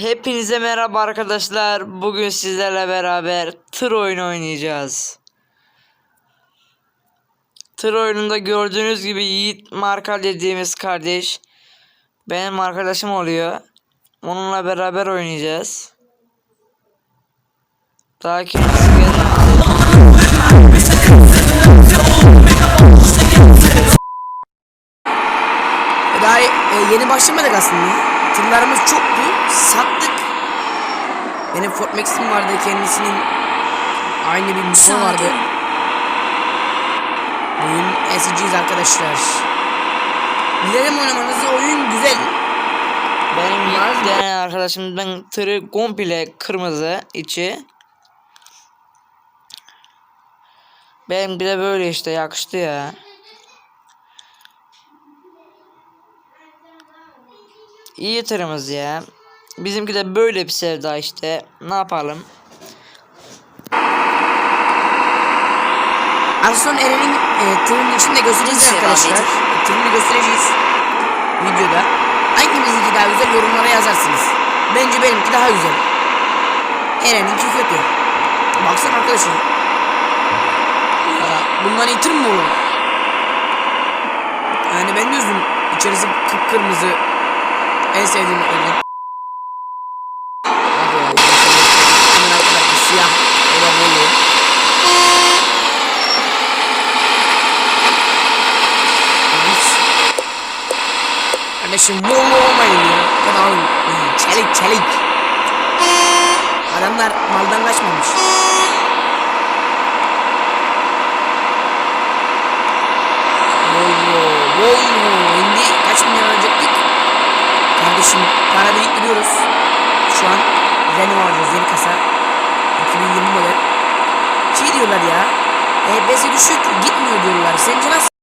Hepinize merhaba arkadaşlar. Bugün sizlerle beraber tır oyunu oynayacağız. Tır oyununda gördüğünüz gibi Yiğit Marka dediğimiz kardeş benim arkadaşım oluyor. Onunla beraber oynayacağız. Daha gelmedi. Daha e, yeni başlamadık aslında. Tırlarımız çoktu. Sattık. Benim Ford Max'im vardı. Kendisinin aynı bir motor vardı. Bugün SG'yiz arkadaşlar. Gidelim oynamanızı. Oyun güzel. Benim denen arkadaşım ben tırı komple kırmızı içi. Benim bir de böyle işte yakıştı ya. İyi tırımız ya. Bizimki de böyle bir sevda işte. Ne yapalım? Az sonra Eren'in e, tırın içinde göstereceğiz arkadaşlar. Tırını göstereceğiz. Videoda. Hangimizinki daha güzel yorumlara yazarsınız. Bence benimki daha güzel. Eren'inki kötü. Baksana arkadaşlar. Bundan iyi tır mı olur? Yani ben de üzüm. İçerisi kıpkırmızı. En sevdiğim renk. Hadi ya. Hemen arkadaşlar siyah. O da Volvo. Kardeşim Volvo olmayın ya. Ee, Çelik çelik. Adamlar maldan kaçmamış. Volvo, Volvo. Kardeşim para biriktiriyoruz. Şu an Renault alacağız yeni kasa. 2020 model. Şey diyorlar ya. EBS düşük gitmiyor diyorlar. Sence nasıl?